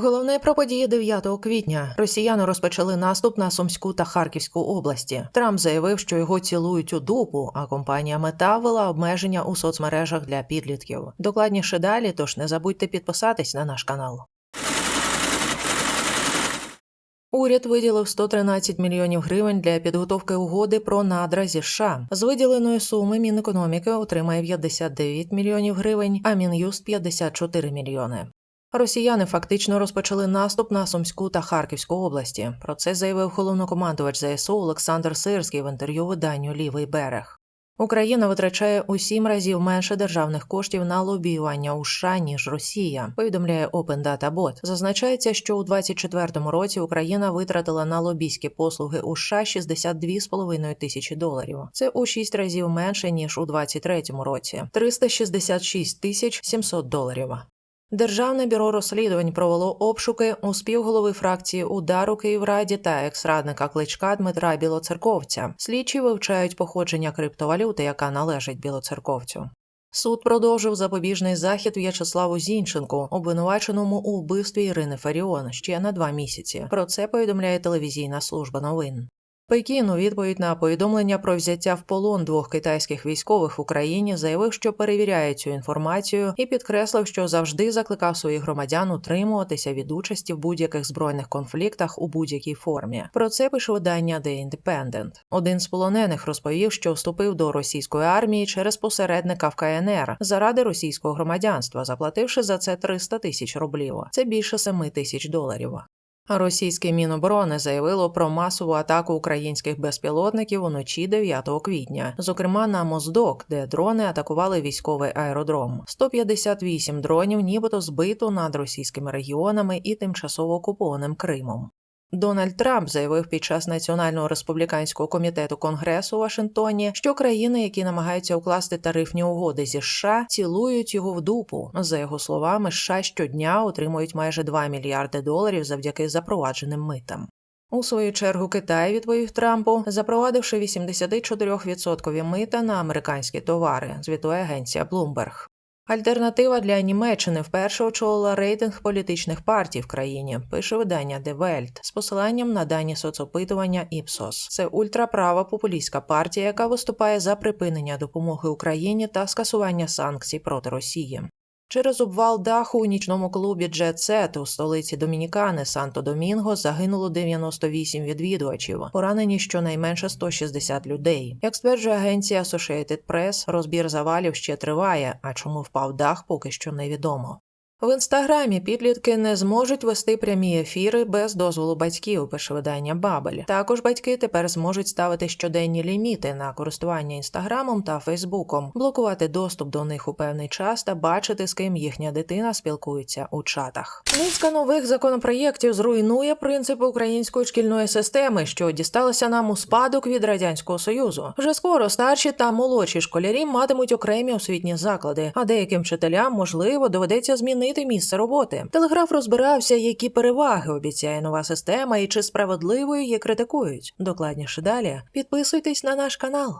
Головне про події 9 квітня. Росіяни розпочали наступ на Сумську та Харківську області. Трамп заявив, що його цілують у дупу, а компанія Мета ввела обмеження у соцмережах для підлітків. Докладніше далі, тож не забудьте підписатись на наш канал. Уряд виділив 113 мільйонів гривень для підготовки угоди про надра зі США. З виділеної суми Мінекономіки отримає 59 мільйонів гривень, а Мін'юст 54 мільйони. Росіяни фактично розпочали наступ на Сумську та Харківську області. Про це заявив головнокомандувач ЗСУ Олександр Сирський в інтерв'ю виданню Лівий берег. Україна витрачає у сім разів менше державних коштів на лобіювання у США, ніж Росія. Повідомляє Open Data Bot. Зазначається, що у 2024 році Україна витратила на лобійські послуги у США 62,5 тисячі доларів. Це у шість разів менше ніж у 2023 році 366 тисяч 700 доларів. Державне бюро розслідувань провело обшуки у співголови фракції удару Київраді та екс-радника кличка Дмитра Білоцерковця. Слідчі вивчають походження криптовалюти, яка належить білоцерковцю. Суд продовжив запобіжний захід В'ячеславу Зінченку, обвинуваченому у вбивстві Ірини Фаріон ще на два місяці. Про це повідомляє телевізійна служба новин. Пекін у відповідь на повідомлення про взяття в полон двох китайських військових в Україні заявив, що перевіряє цю інформацію, і підкреслив, що завжди закликав своїх громадян утримуватися від участі в будь-яких збройних конфліктах у будь-якій формі. Про це пише видання The Independent. Один з полонених розповів, що вступив до російської армії через посередника в КНР заради російського громадянства, заплативши за це 300 тисяч рублів. Це більше 7 тисяч доларів. Російське Міноборони заявило про масову атаку українських безпілотників уночі 9 квітня, зокрема на Моздок, де дрони атакували військовий аеродром. 158 дронів, нібито збито над російськими регіонами і тимчасово окупованим Кримом. Дональд Трамп заявив під час Національного республіканського комітету Конгресу у Вашингтоні, що країни, які намагаються укласти тарифні угоди зі США, цілують його в дупу. За його словами, США щодня отримують майже 2 мільярди доларів завдяки запровадженим митам. У свою чергу Китай відповів Трампу, запровадивши 84% мита на американські товари, звітує агенція Bloomberg. Альтернатива для Німеччини вперше очолила рейтинг політичних партій в країні, пише видання «The Welt з посиланням на дані соцопитування Іпсос. Це ультраправа популістська партія, яка виступає за припинення допомоги Україні та скасування санкцій проти Росії. Через обвал даху у нічному клубі Jet Set у столиці Домінікани Санто-Домінго загинуло 98 відвідувачів, поранені щонайменше 160 людей. Як стверджує агенція Associated Press, розбір завалів ще триває, а чому впав дах, поки що невідомо. В інстаграмі підлітки не зможуть вести прямі ефіри без дозволу батьків, пише видання Бабель. Також батьки тепер зможуть ставити щоденні ліміти на користування інстаграмом та Фейсбуком, блокувати доступ до них у певний час та бачити, з ким їхня дитина спілкується у чатах. Низка нових законопроєктів зруйнує принципи української шкільної системи, що дісталося нам у спадок від радянського союзу. Вже скоро старші та молодші школярі матимуть окремі освітні заклади, а деяким вчителям можливо доведеться змінити змінити місце роботи. Телеграф розбирався, які переваги обіцяє нова система і чи справедливо її критикують. Докладніше далі підписуйтесь на наш канал.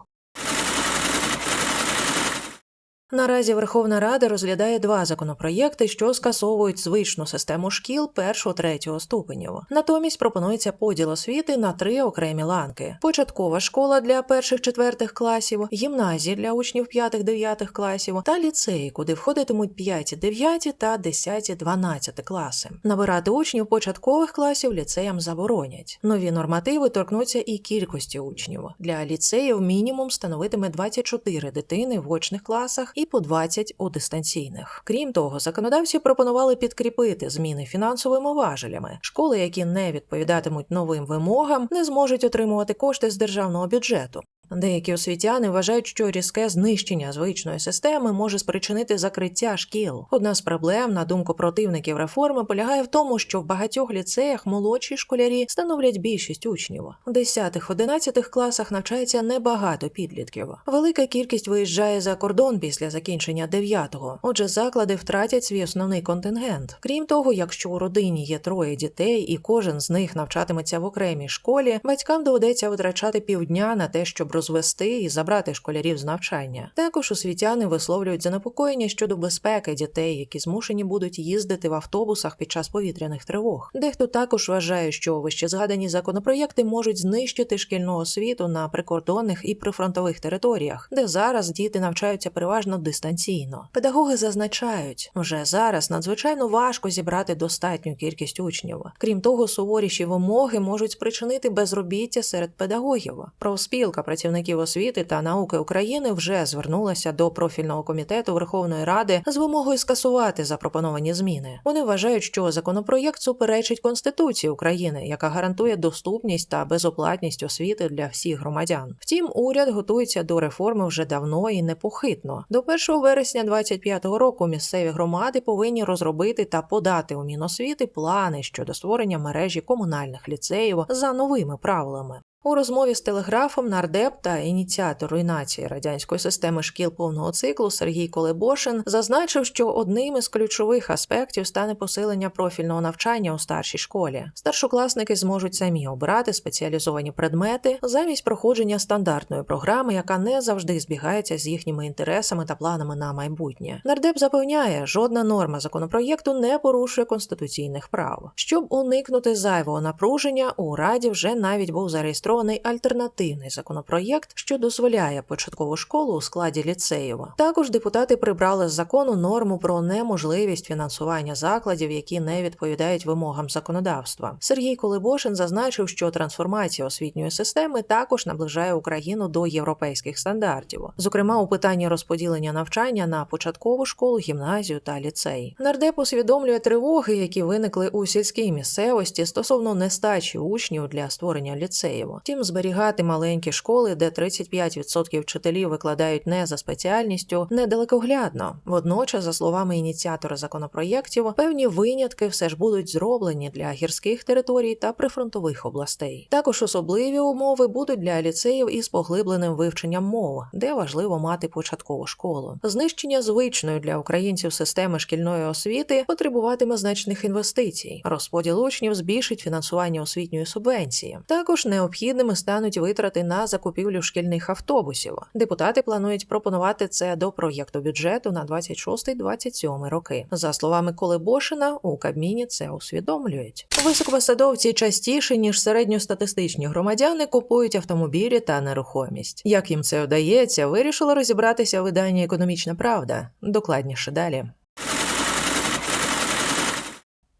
Наразі Верховна Рада розглядає два законопроєкти, що скасовують звичну систему шкіл першого-третього ступенів. Натомість пропонується поділ освіти на три окремі ланки: початкова школа для перших-четвертих класів, гімназії для учнів п'ятих-дев'ятих класів та ліцеї, куди входитимуть п'яті, дев'яті та десяті, дванадцяти класи. Набирати учнів початкових класів ліцеям заборонять. Нові нормативи торкнуться і кількості учнів. Для ліцеїв мінімум становитиме 24 дитини в очних класах і по 20 у дистанційних. Крім того, законодавці пропонували підкріпити зміни фінансовими важелями. Школи, які не відповідатимуть новим вимогам, не зможуть отримувати кошти з державного бюджету. Деякі освітяни вважають, що різке знищення звичної системи може спричинити закриття шкіл. Одна з проблем, на думку противників реформи, полягає в тому, що в багатьох ліцеях молодші школярі становлять більшість учнів. У 10-11 класах навчається небагато підлітків. Велика кількість виїжджає за кордон після закінчення 9-го. Отже, заклади втратять свій основний контингент. Крім того, якщо у родині є троє дітей і кожен з них навчатиметься в окремій школі, батькам доведеться витрачати півдня на те, щоб розвести і забрати школярів з навчання. Також освітяни висловлюють занепокоєння щодо безпеки дітей, які змушені будуть їздити в автобусах під час повітряних тривог. Дехто також вважає, що вище згадані законопроєкти можуть знищити шкільну освіту на прикордонних і прифронтових територіях, де зараз діти навчаються переважно дистанційно. Педагоги зазначають, вже зараз надзвичайно важко зібрати достатню кількість учнів. Крім того, суворіші вимоги можуть спричинити безробіття серед педагогів. Профспілка працівників освіти та науки України вже звернулася до профільного комітету Верховної Ради з вимогою скасувати запропоновані зміни. Вони вважають, що законопроєкт суперечить Конституції України, яка гарантує доступність та безоплатність освіти для всіх громадян. Втім, уряд готується до реформи вже давно і непохитно. До 1 вересня 2025 року місцеві громади повинні розробити та подати у Міносвіти плани щодо створення мережі комунальних ліцеїв за новими правилами. У розмові з телеграфом нардеп та ініціатор руйнації радянської системи шкіл повного циклу Сергій Колебошин зазначив, що одним із ключових аспектів стане посилення профільного навчання у старшій школі. Старшокласники зможуть самі обирати спеціалізовані предмети замість проходження стандартної програми, яка не завжди збігається з їхніми інтересами та планами на майбутнє. Нардеп запевняє, жодна норма законопроєкту не порушує конституційних прав. Щоб уникнути зайвого напруження, у раді вже навіть був зареєстрований зареєстрований альтернативний законопроєкт, що дозволяє початкову школу у складі ліцеїв. Також депутати прибрали з закону норму про неможливість фінансування закладів, які не відповідають вимогам законодавства. Сергій Колебошин зазначив, що трансформація освітньої системи також наближає Україну до європейських стандартів, зокрема у питанні розподілення навчання на початкову школу, гімназію та ліцей. Нардеп усвідомлює тривоги, які виникли у сільській місцевості стосовно нестачі учнів для створення ліцеїв. Втім, зберігати маленькі школи, де 35% вчителів викладають не за спеціальністю, недалекоглядно. Водночас, за словами ініціатора законопроєктів, певні винятки все ж будуть зроблені для гірських територій та прифронтових областей. Також особливі умови будуть для ліцеїв із поглибленим вивченням мов, де важливо мати початкову школу. Знищення звичної для українців системи шкільної освіти потребуватиме значних інвестицій. Розподіл учнів збільшить фінансування освітньої субвенції. Також необхідними стануть витрати на закупівлю шкільних автобусів. Депутати планують пропонувати це до проєкту бюджету на 26-27 роки. За словами Колебошина, у Кабміні це усвідомлюють. Високопосадовці частіше ніж середньостатистичні громадяни купують автомобілі та нерухомість. Як їм це вдається, вирішила розібратися видання Економічна Правда. Докладніше далі.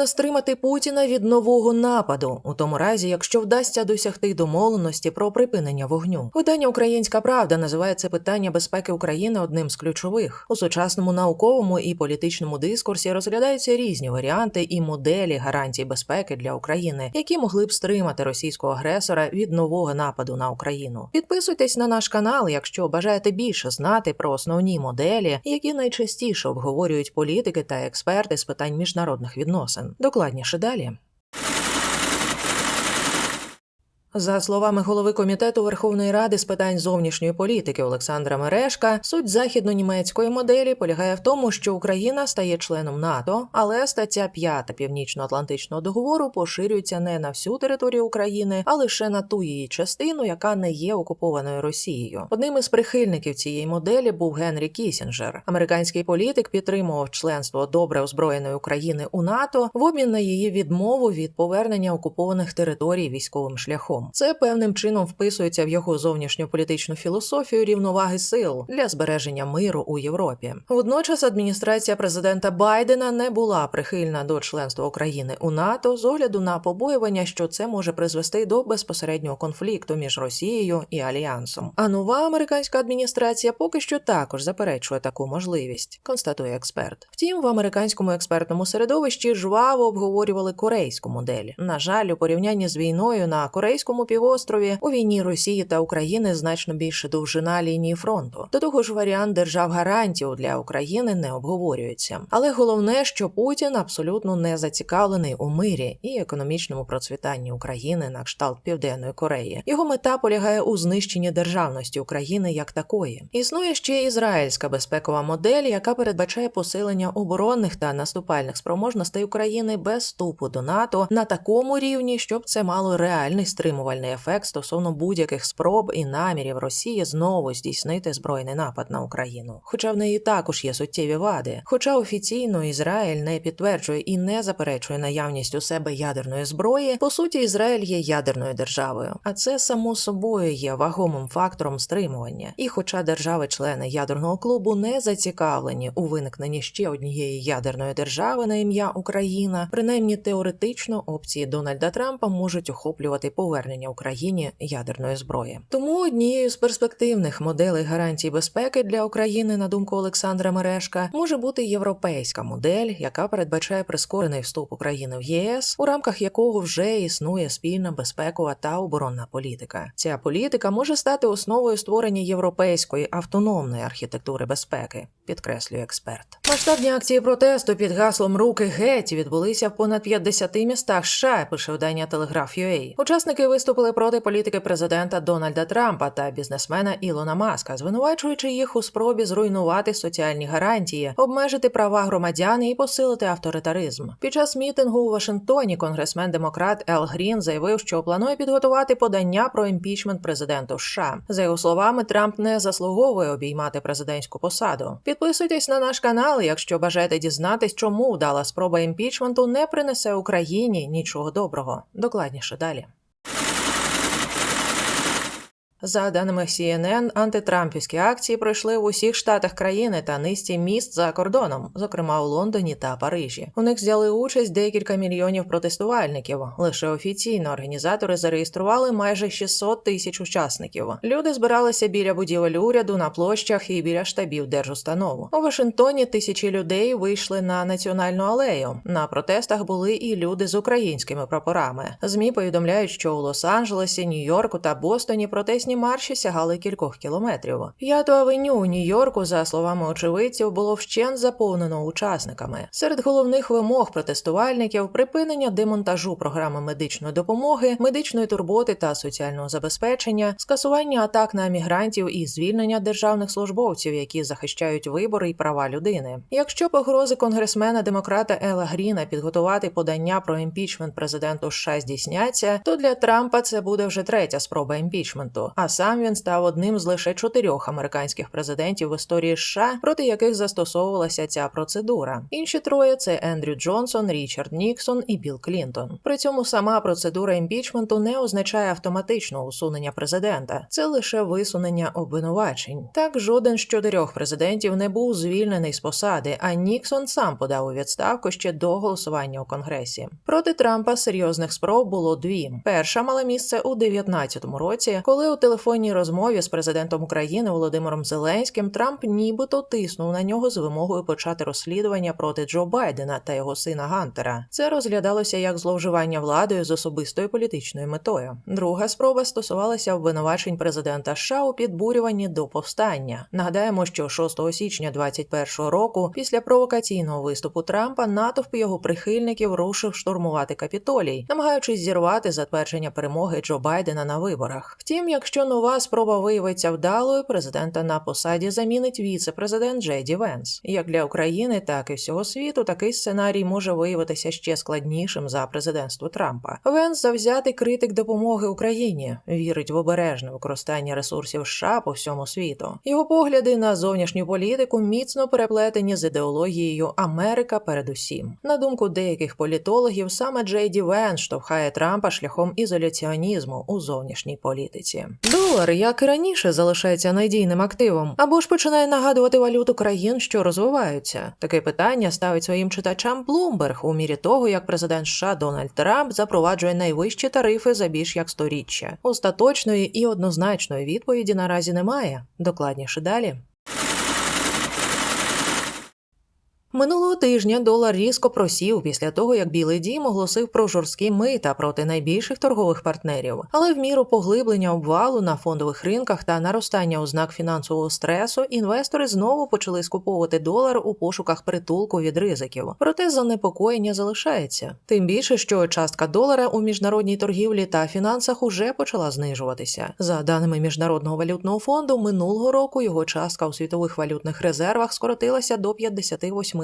можна стримати Путіна від нового нападу, у тому разі, якщо вдасться досягти домовленості про припинення вогню. Видання Українська Правда називає це питання безпеки України одним з ключових у сучасному науковому і політичному дискурсі розглядаються різні варіанти і моделі гарантій безпеки для України, які могли б стримати російського агресора від нового нападу на Україну. Підписуйтесь на наш канал, якщо бажаєте більше знати про основні моделі, які найчастіше обговорюють політики та експерти з питань міжнародних відносин. Докладніше далі. За словами голови комітету Верховної Ради з питань зовнішньої політики Олександра Мерешка, суть західно-німецької моделі полягає в тому, що Україна стає членом НАТО, але стаття 5 Північно-Атлантичного договору поширюється не на всю територію України, а лише на ту її частину, яка не є окупованою Росією. Одним із прихильників цієї моделі був Генрі Кісінджер. Американський політик підтримував членство добре озброєної України у НАТО в обмін на її відмову від повернення окупованих територій військовим шляхом. Це певним чином вписується в його зовнішньополітичну філософію рівноваги сил для збереження миру у Європі. Водночас адміністрація президента Байдена не була прихильна до членства України у НАТО з огляду на побоювання, що це може призвести до безпосереднього конфлікту між Росією і Альянсом. А нова американська адміністрація поки що також заперечує таку можливість, констатує експерт. Втім, в американському експертному середовищі жваво обговорювали корейську модель. На жаль, у порівнянні з війною на корейську Корейському півострові у війні Росії та України значно більше довжина лінії фронту. До того ж, варіант держав гарантів для України не обговорюється. Але головне, що Путін абсолютно не зацікавлений у мирі і економічному процвітанні України на кшталт Південної Кореї. Його мета полягає у знищенні державності України як такої. Існує ще ізраїльська безпекова модель, яка передбачає посилення оборонних та наступальних спроможностей України без вступу до НАТО на такому рівні, щоб це мало реальний стримувальний стримувальний ефект стосовно будь-яких спроб і намірів Росії знову здійснити збройний напад на Україну. Хоча в неї також є суттєві вади. Хоча офіційно Ізраїль не підтверджує і не заперечує наявність у себе ядерної зброї, по суті, Ізраїль є ядерною державою, а це само собою є вагомим фактором стримування. І, хоча держави-члени ядерного клубу не зацікавлені у виникненні ще однієї ядерної держави на ім'я Україна, принаймні теоретично опції Дональда Трампа можуть охоплювати повернення повернення Україні ядерної зброї. Тому однією з перспективних моделей гарантій безпеки для України, на думку Олександра Мерешка, може бути європейська модель, яка передбачає прискорений вступ України в ЄС, у рамках якого вже існує спільна безпекова та оборонна політика. Ця політика може стати основою створення європейської автономної архітектури безпеки, підкреслює експерт. Масштабні акції протесту під гаслом Руки геть відбулися в понад 50 містах США. Пише видання Телеграф.UA. Учасники виступили проти політики президента Дональда Трампа та бізнесмена Ілона Маска, звинувачуючи їх у спробі зруйнувати соціальні гарантії, обмежити права громадян і посилити авторитаризм. Під час мітингу у Вашингтоні конгресмен демократ Ел Грін заявив, що планує підготувати подання про імпічмент президенту США. За його словами, Трамп не заслуговує обіймати президентську посаду. Підписуйтесь на наш канал, якщо бажаєте дізнатись, чому вдала спроба імпічменту не принесе Україні нічого доброго. Докладніше далі. За даними CNN, антитрампівські акції пройшли в усіх штатах країни та низці міст за кордоном, зокрема у Лондоні та Парижі. У них взяли участь декілька мільйонів протестувальників. Лише офіційно організатори зареєстрували майже 600 тисяч учасників. Люди збиралися біля будівель уряду на площах і біля штабів держустанову. У Вашингтоні тисячі людей вийшли на національну алею. На протестах були і люди з українськими прапорами. Змі повідомляють, що у Лос-Анджелесі, Нью-Йорку та Бостоні протестні Протестні марші сягали кількох кілометрів. П'яту авеню у Нью-Йорку, за словами очевидців, було вщент заповнено учасниками. Серед головних вимог протестувальників припинення демонтажу програми медичної допомоги, медичної турботи та соціального забезпечення, скасування атак на мігрантів і звільнення державних службовців, які захищають вибори і права людини. Якщо погрози конгресмена демократа Ела Гріна підготувати подання про імпічмент президенту США здійсняться, то для Трампа це буде вже третя спроба імпічменту А сам він став одним з лише чотирьох американських президентів в історії США, проти яких застосовувалася ця процедура. Інші троє це Ендрю Джонсон, Річард Ніксон і Білл Клінтон. При цьому сама процедура імпічменту не означає автоматичного усунення президента, це лише висунення обвинувачень. Так жоден з чотирьох президентів не був звільнений з посади, а Ніксон сам подав у відставку ще до голосування у конгресі. Проти Трампа серйозних спроб було дві. Перша мала місце у 19-му році, коли у телефонній розмові з президентом України Володимиром Зеленським Трамп нібито тиснув на нього з вимогою почати розслідування проти Джо Байдена та його сина Гантера. Це розглядалося як зловживання владою з особистою політичною метою. Друга спроба стосувалася обвинувачень президента США у підбурюванні до повстання. Нагадаємо, що 6 січня 2021 року, після провокаційного виступу Трампа, натовп його прихильників рушив штурмувати капітолій, намагаючись зірвати затвердження перемоги Джо Байдена на виборах. Втім, якщо нова спроба виявиться вдалою, президента на посаді замінить віце-президент Джей Ді Венс. Як для України, так і всього світу, такий сценарій може виявитися ще складнішим за президентство Трампа. Венс завзятий критик допомоги Україні, вірить в обережне використання ресурсів США по всьому світу. Його погляди на зовнішню політику міцно переплетені з ідеологією Америка передусім. На думку деяких політологів, саме Джей Ді Венс штовхає Трампа шляхом ізоляціонізму у зовнішній політиці. Долар, як і раніше, залишається надійним активом, або ж починає нагадувати валюту країн, що розвиваються. Таке питання ставить своїм читачам Блумберг у мірі того, як президент США Дональд Трамп запроваджує найвищі тарифи за більш як сторіччя. Остаточної і однозначної відповіді наразі немає. Докладніше далі. Минулого тижня долар різко просів після того, як Білий Дім оголосив про жорсткі мита проти найбільших торгових партнерів. Але в міру поглиблення обвалу на фондових ринках та наростання ознак фінансового стресу інвестори знову почали скуповувати долар у пошуках притулку від ризиків. Проте занепокоєння залишається. Тим більше, що частка долара у міжнародній торгівлі та фінансах уже почала знижуватися. За даними міжнародного валютного фонду, минулого року його частка у світових валютних резервах скоротилася до 58%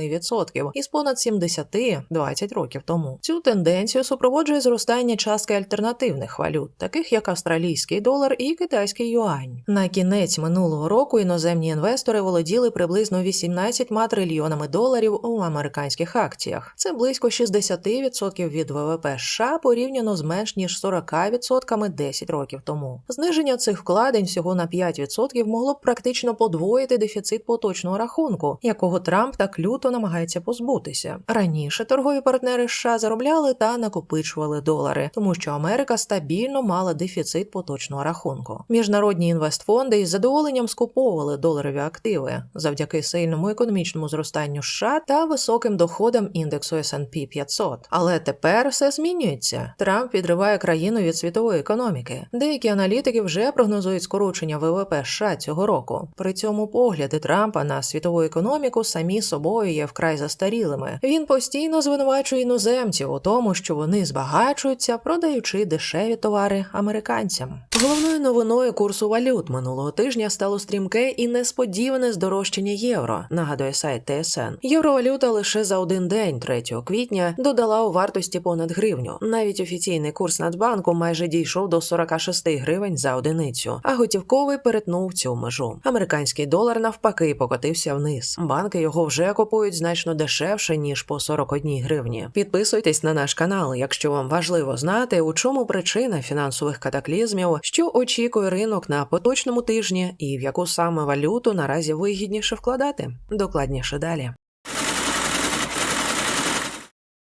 із понад 70 20 років тому. Цю тенденцію супроводжує зростання частки альтернативних валют, таких як австралійський долар і китайський юань. На кінець минулого року іноземні інвестори володіли приблизно 18 трильйонами доларів у американських акціях. Це близько 60% від ВВП США порівняно з менш ніж 40% 10 років тому. Зниження цих вкладень всього на 5% могло б практично подвоїти дефіцит поточного рахунку, якого Трамп так люто намагається позбутися. Раніше торгові партнери США заробляли та накопичували долари, тому що Америка стабільно мала дефіцит поточного рахунку. Міжнародні інвестфонди із задоволенням скуповували доларові активи завдяки сильному економічному зростанню США та високим доходам індексу S&P 500. Але тепер все змінюється. Трамп відриває країну від світової економіки. Деякі аналітики вже прогнозують скорочення ВВП США цього року. При цьому погляди Трампа на світову економіку самі собою є вкрай застарілими. Він постійно звинувачує іноземців у тому, що вони збагачуються, продаючи дешеві товари американцям. Головною новиною курсу валют минулого тижня стало стрімке і несподіване здорожчання євро. Нагадує сайт ТСН. Євровалюта лише за один день, 3 квітня, додала у вартості понад гривню. Навіть офіційний курс Нацбанку майже дійшов до 46 гривень за одиницю, а готівковий перетнув цю межу. Американський долар навпаки покотився вниз. Банки його вже купують значно дешевше ніж по 41 гривні. Підписуйтесь на наш канал, якщо вам важливо знати, у чому причина фінансових катаклізмів, що очікує ринок на поточному тижні, і в яку саме валюту наразі вигідніше вкладати. Докладніше далі.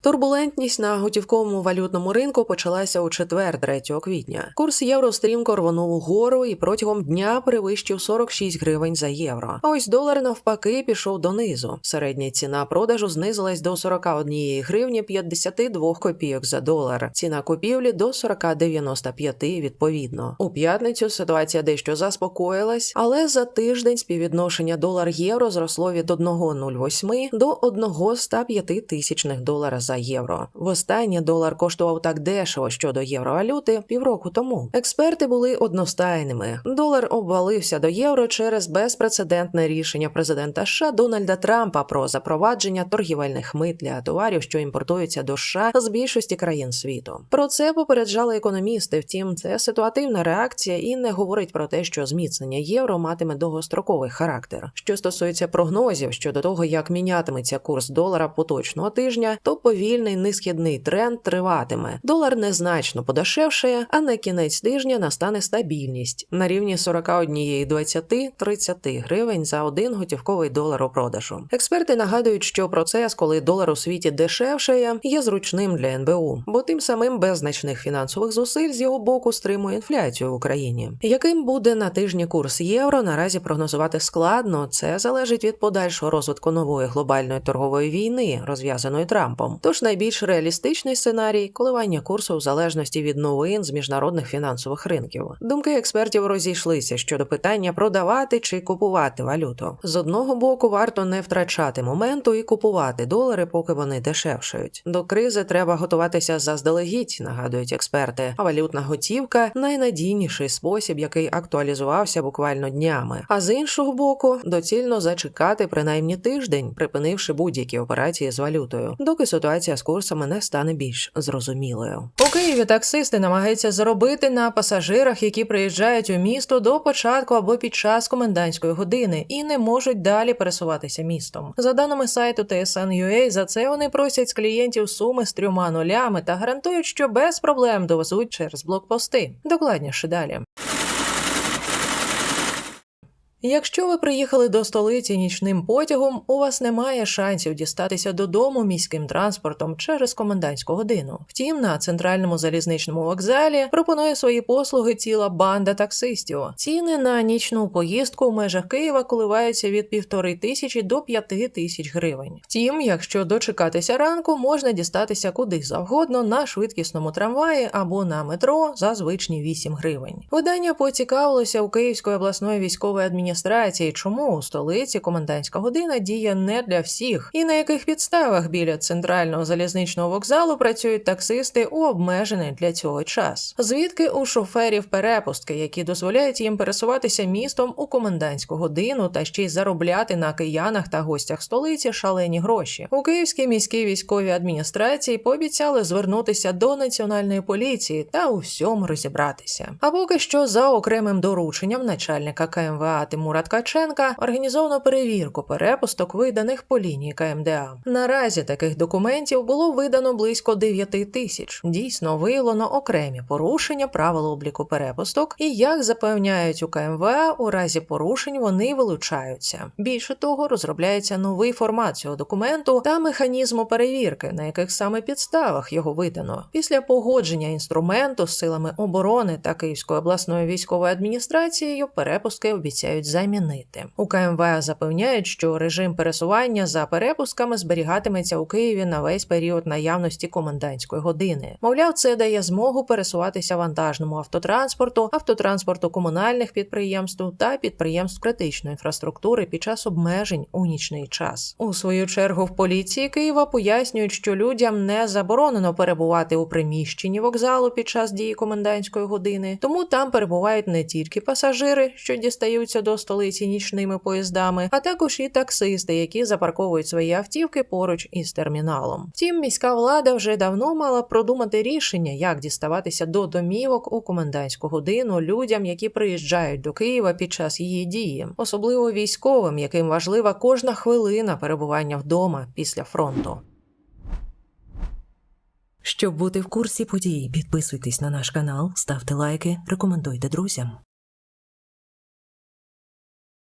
Турбулентність на готівковому валютному ринку почалася у четвер, 3 квітня. Курс євро стрімко рвонув угору і протягом дня перевищив 46 гривень за євро. А ось долар навпаки пішов донизу. Середня ціна продажу знизилась до 41 гривні 52 копійок за долар. Ціна купівлі до 40,95 відповідно. У п'ятницю ситуація дещо заспокоїлась, але за тиждень співвідношення долар-євро зросло від 1,08 до 1,105 тисячних долара за за євро. Востаннє долар коштував так дешево щодо євровалюти півроку тому. Експерти були одностайними. Долар обвалився до євро через безпрецедентне рішення президента США Дональда Трампа про запровадження торгівельних мит для товарів, що імпортуються до США з більшості країн світу. Про це попереджали економісти. Втім, це ситуативна реакція і не говорить про те, що зміцнення євро матиме довгостроковий характер. Що стосується прогнозів щодо того, як мінятиметься курс долара поточного тижня, то повільний несхідний тренд триватиме. Долар незначно подешевшає, а на кінець тижня настане стабільність на рівні 41,20-30 гривень за один готівковий долар у продажу. Експерти нагадують, що процес, коли долар у світі дешевшає, є зручним для НБУ, бо тим самим без значних фінансових зусиль з його боку стримує інфляцію в Україні. Яким буде на тижні курс євро, наразі прогнозувати складно. Це залежить від подальшого розвитку нової глобальної торгової війни, розв'язаної Трампом. Тож найбільш реалістичний сценарій коливання курсу в залежності від новин з міжнародних фінансових ринків. Думки експертів розійшлися щодо питання продавати чи купувати валюту. З одного боку, варто не втрачати моменту і купувати долари, поки вони дешевшають. До кризи треба готуватися заздалегідь, нагадують експерти. А валютна готівка найнадійніший спосіб, який актуалізувався буквально днями. А з іншого боку, доцільно зачекати принаймні тиждень, припинивши будь-які операції з валютою, доки ситуація з курсами не стане більш зрозумілою. У Києві таксисти намагаються заробити на пасажирах, які приїжджають у місто до початку або під час комендантської години і не можуть далі пересуватися містом. За даними сайту TSN.ua, за це вони просять з клієнтів суми з трьома нулями та гарантують, що без проблем довезуть через блокпости. Докладніше далі. Якщо ви приїхали до столиці нічним потягом, у вас немає шансів дістатися додому міським транспортом через комендантську годину. Втім, на центральному залізничному вокзалі пропонує свої послуги ціла банда таксистів. Ціни на нічну поїздку в межах Києва коливаються від півтори тисячі до п'яти тисяч гривень. Втім, якщо дочекатися ранку, можна дістатися куди завгодно на швидкісному трамваї або на метро за звичні 8 гривень. Видання поцікавилося у Київської обласної військової адміністрації адміністрації, чому у столиці комендантська година діє не для всіх, і на яких підставах біля центрального залізничного вокзалу працюють таксисти у обмежений для цього час. Звідки у шоферів перепустки, які дозволяють їм пересуватися містом у комендантську годину та ще й заробляти на киянах та гостях столиці шалені гроші. У Київській міській військовій адміністрації пообіцяли звернутися до національної поліції та у всьому розібратися. А поки що за окремим дорученням начальника КМВА Тимура Ткаченка організовано перевірку перепусток, виданих по лінії КМДА. Наразі таких документів було видано близько 9 тисяч. Дійсно виявлено окремі порушення правил обліку перепусток, і як запевняють у КМВА, у разі порушень вони вилучаються. Більше того, розробляється новий формат цього документу та механізму перевірки, на яких саме підставах його видано. Після погодження інструменту з силами оборони та Київської обласної військової адміністрацією перепустки обіцяють замінити. У КМВА запевняють, що режим пересування за перепусками зберігатиметься у Києві на весь період наявності комендантської години. Мовляв, це дає змогу пересуватися вантажному автотранспорту, автотранспорту комунальних підприємств та підприємств критичної інфраструктури під час обмежень у нічний час. У свою чергу в поліції Києва пояснюють, що людям не заборонено перебувати у приміщенні вокзалу під час дії комендантської години, тому там перебувають не тільки пасажири, що дістаються до столиці нічними поїздами, а також і таксисти, які запарковують свої автівки поруч із терміналом. Втім, міська влада вже давно мала продумати рішення, як діставатися до домівок у комендантську годину людям, які приїжджають до Києва під час її дії, особливо військовим, яким важлива кожна хвилина перебування вдома після фронту. Щоб бути в курсі подій, підписуйтесь на наш канал, ставте лайки, рекомендуйте друзям.